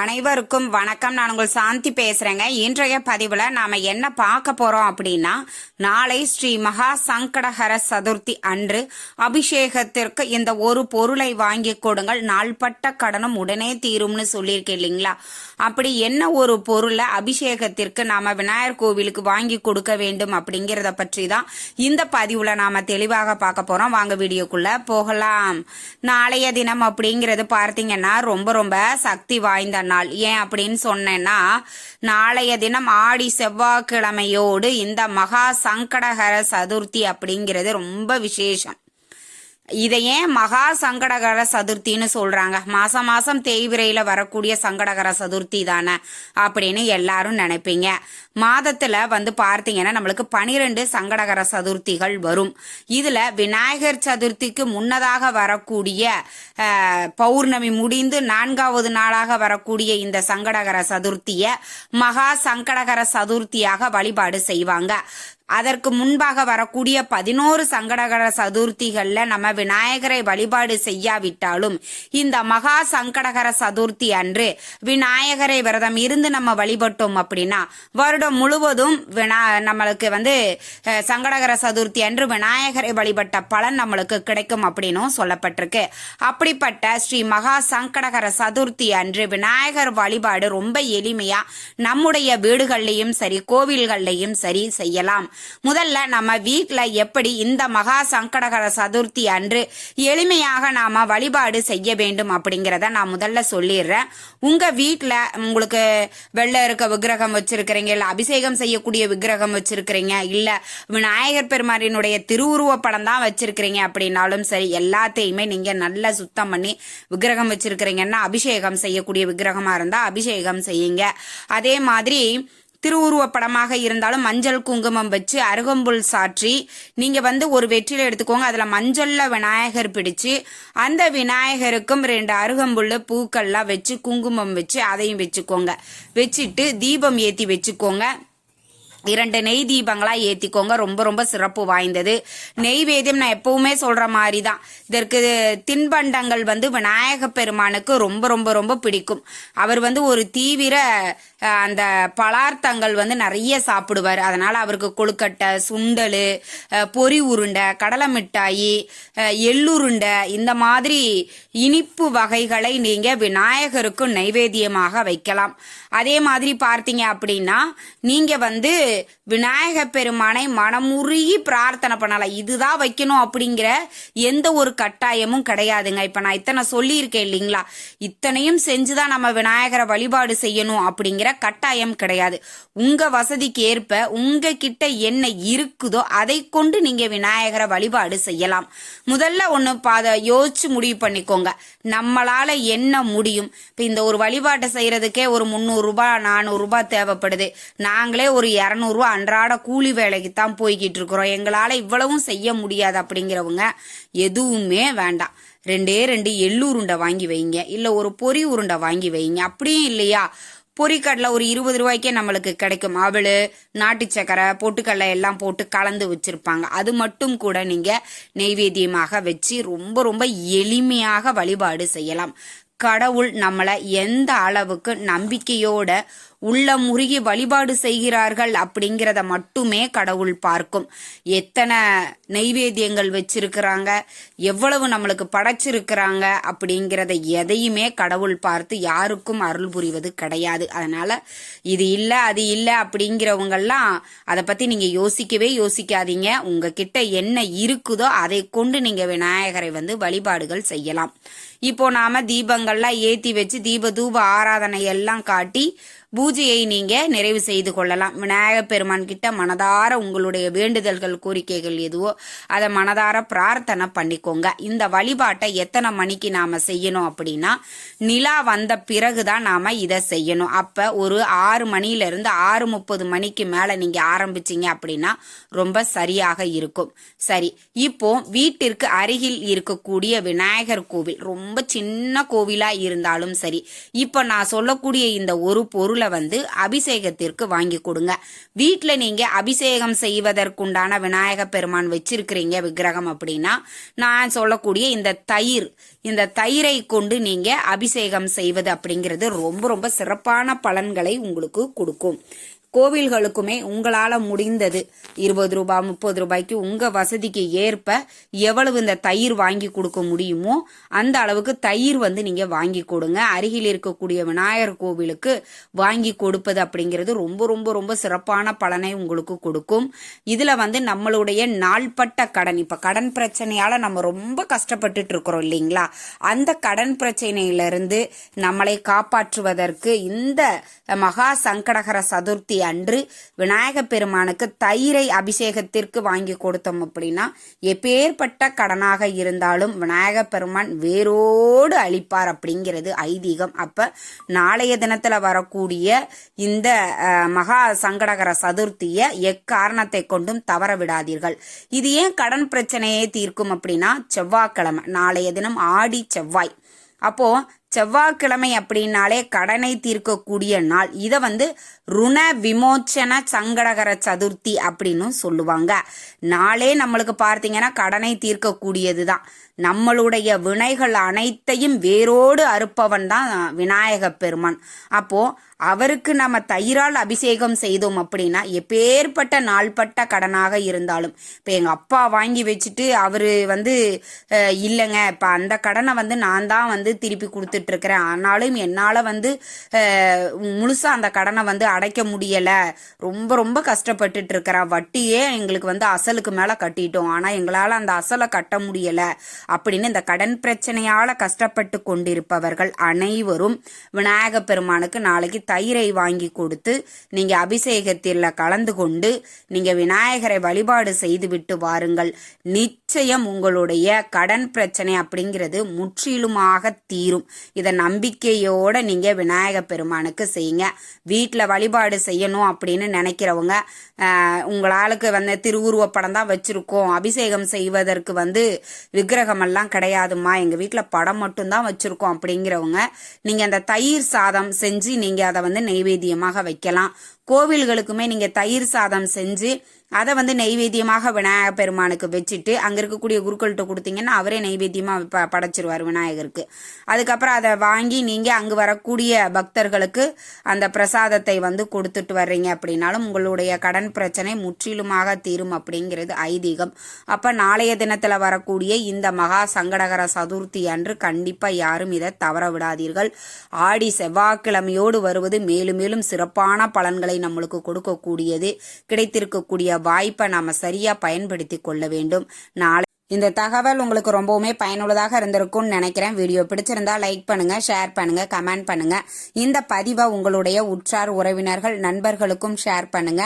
அனைவருக்கும் வணக்கம். நான் உங்கள் சாந்தி பேசுறேங்க. இன்றைய பதிவுல நாம என்ன பார்க்க போறோம் அப்படின்னா நாளை ஸ்ரீ மகா சங்கடஹர சதுர்த்தி அன்று அபிஷேகத்திற்கு இந்த ஒரு பொருளை வாங்கி கொடுங்கள். நாள்பட்ட கடனும் உடனே தீரும்னு சொல்லியிருக்கேன் இல்லைங்களா? அப்படி என்ன ஒரு பொருளை அபிஷேகத்திற்கு நாம விநாயகர் கோவிலுக்கு வாங்கி கொடுக்க வேண்டும் அப்படிங்கறத பற்றி தான் இந்த பதிவுல நாம தெளிவாக பார்க்க போறோம். வாங்க வீடியோக்குள்ள போகலாம். நாளைய தினம் அப்படிங்கிறது பார்த்தீங்கன்னா ரொம்ப ரொம்ப சக்தி வாய்ந்த நாள். ஏன் அப்படின்னு சொன்னேன்னா நாளைய தினம் ஆடி செவ்வாய்க்கிழமையோடு இந்த மகா சங்கடகர சதுர்த்தி அப்படிங்கிறது ரொம்ப விசேஷம். இதை ஏன் மகா சங்கடகர சதுர்த்தின்னு சொல்றாங்க. மாசம் மாசம் தேய்விரையில வரக்கூடிய சங்கடகர சதுர்த்தி தானே அப்படின்னு எல்லாரும் நினைப்பீங்க. மாதத்துல வந்து பார்த்தீங்கன்னா நம்மளுக்கு பனிரெண்டு சங்கடகர சதுர்த்திகள் வரும். இதுல விநாயகர் சதுர்த்திக்கு முன்னதாக வரக்கூடிய பௌர்ணமி முடிந்து நான்காவது நாளாக வரக்கூடிய இந்த சங்கடகர சதுர்த்திய மகா சங்கடகர சதுர்த்தியாக வழிபாடு செய்வாங்க. அதற்கு முன்பாக வரக்கூடிய பதினோரு சங்கடகர சதுர்த்திகள்ல நம்ம விநாயகரை வழிபாடு செய்யாவிட்டாலும் இந்த மகா சங்கடகர சதுர்த்தி அன்று விநாயகரை விரதம் இருந்து நம்ம வழிபட்டோம் அப்படின்னா வருடம் முழுவதும் வினா நம்மளுக்கு வந்து சங்கடகர சதுர்த்தி அன்று விநாயகரை வழிபட்ட பலன் நம்மளுக்கு கிடைக்கும் அப்படின்னும் சொல்லப்பட்டிருக்கு. அப்படிப்பட்ட ஸ்ரீ மகா சங்கடகர சதுர்த்தி அன்று விநாயகர் வழிபாடு ரொம்ப எளிமையா நம்முடைய வீடுகள்லையும் சரி கோவில்கள்லையும் சரி செய்யலாம். முதல்ல நம்ம வீட்டில் எப்படி இந்த மகா சங்கடகர சதுர்த்தி அன்று எளிமையாக நாம வழிபாடு செய்ய வேண்டும் அப்படிங்கிறத நான் முதல்ல சொல்லிடுறேன். உங்க வீட்டில் உங்களுக்கு வெள்ளை இருக்க விக்கிரகம் வச்சிருக்கிறீங்க இல்லை அபிஷேகம் செய்யக்கூடிய விக்கிரகம் வச்சிருக்கிறீங்க இல்லை விநாயகர் பெருமாறினுடைய திருவுருவ படம் தான் வச்சிருக்கிறீங்க அப்படின்னாலும் சரி எல்லாத்தையுமே நீங்க நல்லா சுத்தம் பண்ணி விக்கிரகம் வச்சிருக்கிறீங்கன்னா அபிஷேகம் செய்யக்கூடிய விக்கிரகமா இருந்தா அபிஷேகம் செய்யுங்க. அதே மாதிரி திருவுருவப் படமாக இருந்தாலும் மஞ்சள் குங்குமம் வச்சு அருகம்புல் சாற்றி நீங்கள் வந்து ஒரு வெற்றில எடுத்துக்கோங்க. அதில் மஞ்சளில் விநாயகர் பிடிச்சு அந்த விநாயகருக்கும் ரெண்டு அருகம்புல்ல பூக்கள்லாம் வச்சு குங்குமம் வச்சு அதையும் வச்சுக்கோங்க. வச்சுட்டு தீபம் ஏற்றி வச்சுக்கோங்க. இரண்டு நெய் தீபங்களா ஏத்திக்கோங்க. ரொம்ப ரொம்ப சிறப்பு வாய்ந்தது. நெய்வேத்தியம் நான் எப்பவுமே சொல்ற மாதிரி தான் இதற்கு தின்பண்டங்கள் வந்து விநாயக பெருமானுக்கு ரொம்ப ரொம்ப ரொம்ப பிடிக்கும். அவர் வந்து ஒரு தீவிர அந்த பலார்த்தங்கள் வந்து நிறைய சாப்பிடுவார். அதனால அவருக்கு கொழுக்கட்டை சுண்டல் பொறி பொரி உருண்டை கடலை மிட்டாயி எள்ளுருண்டை இந்த மாதிரி இனிப்பு வகைகளை நீங்க விநாயகருக்கு நைவேத்தியமாக வைக்கலாம். அதே மாதிரி பார்த்தீங்க அப்படின்னா நீங்க வந்து விநாயக பெருமானை மனமுருகி பிரார்த்தனை பண்ணலாம். இதுதான் வைக்கணும் அப்படிங்கிற எந்த ஒரு கட்டாயமும் கிடையாதுங்க. இப்ப நான் இத்தனை சொல்லியிருக்கேன் இல்லைங்களா? இத்தனையும் செஞ்சுதான் நம்ம விநாயகரை வழிபாடு செய்யணும் அப்படிங்கிற கட்டாயம் கிடையாது. உங்க வசதிக்கு ஏற்ப உங்க கிட்ட என்ன இருக்குதோ அதை கொண்டு நீங்க விநாயகரை வழிபாடு செய்யலாம். முதல்ல ஒண்ணு பாத யோசிச்சு முடிவு பண்ணிக்கோங்க. நம்மளால என்ன முடியும்? இப்ப இந்த ஒரு வழிபாட்டை செய்யறதுக்கே ஒரு முந்நூறு ரூபாய் நானூறு ரூபாய் தேவைப்படுது. நாங்களே ஒரு அறநூறுவா அன்றாட கூலி வேலைக்கு தான் போய்கிட்டு இருக்கிறோம் எங்களால் இவ்வளவும் செய்ய முடியாது அப்படிங்கிறவங்க எதுவுமே வேண்டாம். ரெண்டே ரெண்டு எள்ளு உருண்டை வாங்கி வைங்க. இல்லை ஒரு பொரி உருண்டை வாங்கி வைங்க. அப்படியும் இல்லையா? பொரிக்கடலை ஒரு இருபது ரூபாய்க்கே நம்மளுக்கு கிடைக்கும். அவள் நாட்டு சக்கரை பொட்டுக்கடலை எல்லாம் போட்டு கலந்து வச்சிருப்பாங்க. அது மட்டும் கூட நீங்க நெய்வேத்தியமாக வச்சு ரொம்ப ரொம்ப எளிமையாக வழிபாடு செய்யலாம். கடவுள் நம்மளை எந்த அளவுக்கு நம்பிக்கையோட உள்ள முருகி வழிபாடு செய்கிறார்கள் அப்படிங்கிறத மட்டுமே கடவுள் பார்க்கும். எத்தனை நெய்வேத்தியங்கள் வச்சிருக்கிறாங்க? எவ்வளவு நம்மளுக்கு படைச்சிருக்கிறாங்க? அப்படிங்கிறத எதையுமே கடவுள் பார்த்து யாருக்கும் அருள் புரிவது கிடையாது. அதனால இது இல்லை அது இல்லை அப்படிங்கிறவங்கெல்லாம் அதை பத்தி நீங்க யோசிக்கவே யோசிக்காதீங்க. உங்ககிட்ட என்ன இருக்குதோ அதை கொண்டு நீங்க விநாயகரை வந்து வழிபாடுகள் செய்யலாம். இப்போ நாம தீபங்கள்லாம் ஏத்தி வச்சு தீப தூப ஆராதனை எல்லாம் காட்டி பூஜையை நீங்க நிறைவு செய்து கொள்ளலாம். விநாயகப் பெருமான் கிட்ட மனதார உங்களுடைய வேண்டுதல்கள் கோரிக்கைகள் எதுவோ அதை மனதார பிரார்த்தனை பண்ணிக்கோங்க. இந்த வழிபாட்டை எத்தனை மணிக்கு நாம செய்யணும் அப்படின்னா நிலா வந்த பிறகுதான் நாம இதை செய்யணும். அப்ப ஒரு ஆறு மணில இருந்து ஆறு முப்பது மணிக்கு மேல நீங்க ஆரம்பிச்சீங்க அப்படின்னா ரொம்ப சரியாக இருக்கும். சரி இப்போ வீட்டிற்கு அருகில் இருக்கக்கூடிய விநாயகர் கோவில் ரொம்ப சின்ன கோவிலா இருந்தாலும் சரி இப்போ நான் சொல்லக்கூடிய இந்த ஒரு பொருள் வந்து அபிஷேகத்திற்கு வாங்கி கொடுங்க. வீட்டில் நீங்கள் அபிஷேகம் செய்வதற்குண்டான விநாயக பெருமான் வச்சிருக்கிறீங்க விக்கிரகம் அப்படின்னா நான் சொல்லக்கூடிய இந்த தயிர் இந்த தயிரை கொண்டு நீங்கள் அபிஷேகம் செய்வது அப்படிங்கிறது ரொம்ப ரொம்ப சிறப்பான பலன்களை உங்களுக்கு கொடுக்கும். கோவில்களுக்குமே உங்களால் முடிந்தது. இருபது ரூபாய் முப்பது ரூபாய்க்கு உங்கள் வசதிக்கு ஏற்ப எவ்வளவு இந்த தயிர் வாங்கி கொடுக்க முடியுமோ அந்த அளவுக்கு தயிர் வந்து நீங்கள் வாங்கி கொடுங்க. அருகில் இருக்கக்கூடிய விநாயகர் கோவிலுக்கு வாங்கி கொடுப்பது அப்படிங்கிறது ரொம்ப ரொம்ப ரொம்ப சிறப்பான பலனை உங்களுக்கு கொடுக்கும். இதில் வந்து நம்மளுடைய நாள்பட்ட கடன் இப்போ கடன் பிரச்சனையால் நம்ம ரொம்ப கஷ்டப்பட்டுட்டு இருக்கிறோம் இல்லைங்களா? அந்த கடன் பிரச்சனையிலிருந்து நம்மளை காப்பாற்றுவதற்கு இந்த மகா சங்கடகர சதுர்த்தி அன்று விநாயக பெருமானுக்கு தயிரை அபிஷேகத்திற்கு வாங்கி கொடுத்தோம் அப்படின்னா எப்பேற்பட்ட கடனாக இருந்தாலும் விநாயக பெருமான் வேரோடு அளிப்பார் அப்படிங்கிறது ஐதீகம். அப்ப நாளைய தினத்துல வரக்கூடிய இந்த மகா சங்கடகர சதுர்த்தியை எக்காரணத்தை கொண்டும் தவற விடாதீர்கள். இது ஏன் கடன் பிரச்சனையை தீர்க்கும் அப்படின்னா செவ்வாய்க்கிழமை. நாளைய தினம் ஆடி செவ்வாய். அப்போ செவ்வாய்க்கிழமை அப்படின்னாலே கடனை தீர்க்கக்கூடிய நாள். இதை வந்து ருண விமோச்சன சங்கடகர சதுர்த்தி அப்படின்னு சொல்லுவாங்க. நாளே நம்மளுக்கு பார்த்தீங்கன்னா கடனை தீர்க்கக்கூடியது தான் நம்மளுடைய வினைகள் அனைத்தையும் வேரோடு அறுப்பவன் தான் விநாயக பெருமான். அப்போ அவருக்கு நம்ம தயிரால் அபிஷேகம் செய்தோம் அப்படின்னா எப்பேற்பட்ட நாள்பட்ட கடனாக இருந்தாலும் இப்போ எங்கள் அப்பா வாங்கி வச்சுட்டு அவர் வந்து இல்லைங்க இப்போ அந்த கடனை வந்து நான் தான் வந்து திருப்பி கொடுத்துட்டு இருக்கிறேன் ஆனாலும் என்னால் வந்து முழுசாக முழுசா அந்த கடனை வந்து அடைக்க முடியலை. ரொம்ப ரொம்ப கஷ்டப்பட்டுட்டு இருக்கிறேன் வட்டியே எங்களுக்கு வந்து அசலுக்கு மேலே கட்டிட்டோம். ஆனால் எங்களால் அந்த அசலை கட்ட முடியலை. அப்படின்னு இந்த கடன் பிரச்சனையால் கஷ்டப்பட்டு கொண்டிருப்பவர்கள் அனைவரும் விநாயக பெருமானுக்கு நாளைக்கு தயிரை வாங்கி கொடுத்து நீங்க அபிஷேகத்தில் கலந்து கொண்டு நீங்க விநாயகரை வழிபாடு செய்துவிட்டு வாருங்கள். நிச்சயம் உங்களுடைய கடன் பிரச்சனை அப்படிங்கிறது முற்றிலுமாக தீரும். இதை நம்பிக்கையோட நீங்க விநாயக பெருமானுக்கு செய்யுங்க. வீட்டில் வழிபாடு செய்யணும் அப்படின்னு நினைக்கிறவங்க உங்களாளுக்கு வந்து திருவுருவ படம் தான் வச்சிருக்கோம். அபிஷேகம் செய்வதற்கு வந்து விக்கிரகமெல்லாம் கிடையாதும்மா. எங்கள் வீட்டில் படம் மட்டும்தான் வச்சுருக்கோம் அப்படிங்கிறவங்க நீங்கள் அந்த தயிர் சாதம் செஞ்சு நீங்கள் அதை வந்து நெய்வேத்தியமாக வைக்கலாம். கோவில்களுக்குமே நீங்கள் தயிர் சாதம் செஞ்சு அதை வந்து நெய்வேத்தியமாக விநாயக பெருமானுக்கு வச்சுட்டு அங்கே இருக்கக்கூடிய குருக்கள்கிட்ட கொடுத்தீங்கன்னா அவரே நெய்வேத்தியமாக ப படைச்சிருவார் விநாயகருக்கு. அதுக்கப்புறம் அதை வாங்கி நீங்கள் அங்கே வரக்கூடிய பக்தர்களுக்கு அந்த பிரசாதத்தை வந்து கொடுத்துட்டு வர்றீங்க அப்படின்னாலும் உங்களுடைய கடன் பிரச்சனை முற்றிலுமாக தீரும் அப்படிங்கிறது ஐதீகம். அப்போ நாளைய தினத்தில் வரக்கூடிய இந்த மகா சங்கடகர சதுர்த்தி அன்று கண்டிப்பாக யாரும் இதை தவற விடாதீர்கள். ஆடி செவ்வாய்க்கிழமையோடு வருவது மேலும் மேலும் சிறப்பான பலன்களை நம்மளுக்கு கொடுக்கக்கூடியது கிடைத்திருக்கக்கூடிய வாய்ப்பை நாம சரியா பயன்படுத்தி கொள்ள வேண்டும். நாளை இந்த தகவல் உங்களுக்கு ரொம்பவுமே பயனுள்ளதாக இருந்திருக்கும்னு நினைக்கிறேன். வீடியோ பிடிச்சிருந்தா லைக் பண்ணுங்க ஷேர் பண்ணுங்க கமெண்ட் பண்ணுங்க. இந்த பதிவை உங்களுடைய உற்றார் உறவினர்கள் நண்பர்களுக்கும் ஷேர் பண்ணுங்க.